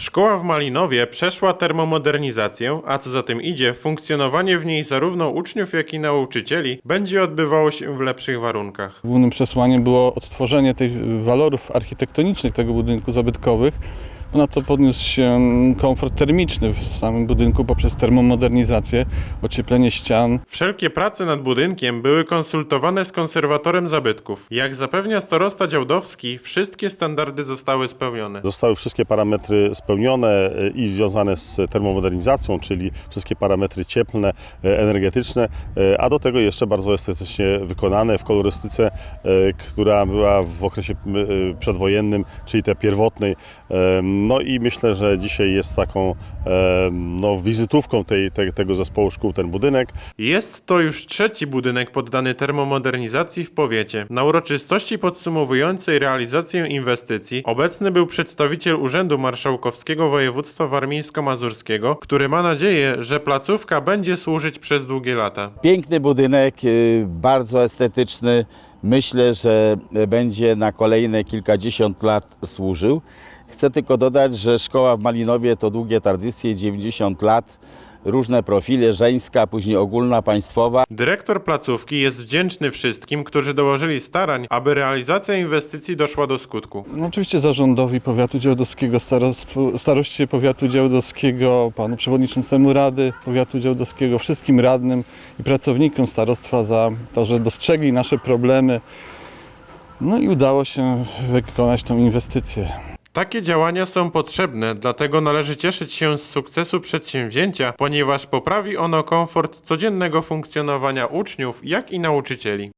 Szkoła w Malinowie przeszła termomodernizację, a co za tym idzie, funkcjonowanie w niej zarówno uczniów, jak i nauczycieli będzie odbywało się w lepszych warunkach. Głównym przesłaniem było odtworzenie tych walorów architektonicznych tego budynku zabytkowych. Ponadto podniósł się komfort termiczny w samym budynku poprzez termomodernizację, ocieplenie ścian, Wszelkie prace nad budynkiem były konsultowane z konserwatorem zabytków. Jak zapewnia starosta Działdowski, wszystkie standardy zostały spełnione. Zostały wszystkie parametry spełnione e, i związane z termomodernizacją, czyli wszystkie parametry cieplne, e, energetyczne, e, a do tego jeszcze bardzo estetycznie wykonane w kolorystyce, która była w okresie przedwojennym, czyli tej pierwotnej. No i myślę, że dzisiaj jest taką e, no, wizytówką tej, te, tego zespołu szkół ten budynek. Jest to już trzeci budynek poddany termomodernizacji w powiecie. Na uroczystości podsumowującej realizację inwestycji obecny był przedstawiciel Urzędu Marszałkowskiego Województwa Warmińsko-Mazurskiego, który ma nadzieję, że placówka będzie służyć przez długie lata. Piękny budynek, y, bardzo estetyczny. Myślę, że będzie na kolejne kilkadziesiąt lat służył. Chcę tylko dodać, że szkoła w Malinowie to długie tradycje, 90 lat, różne profile, żeńska, później ogólna, państwowa. Dyrektor placówki jest wdzięczny wszystkim, którzy dołożyli starań, aby realizacja inwestycji doszła do skutku. No, oczywiście zarządowi powiatu działdowskiego, starostwu- staroście powiatu działdowskiego, panu przewodniczącemu Rady powiatu działdowskiego, wszystkim radnym i pracownikom starostwa za to, że dostrzegli nasze problemy. No i udało się wykonać tą inwestycję. Takie działania są potrzebne, dlatego należy cieszyć się z sukcesu przedsięwzięcia, ponieważ poprawi ono komfort codziennego funkcjonowania uczniów, jak i nauczycieli.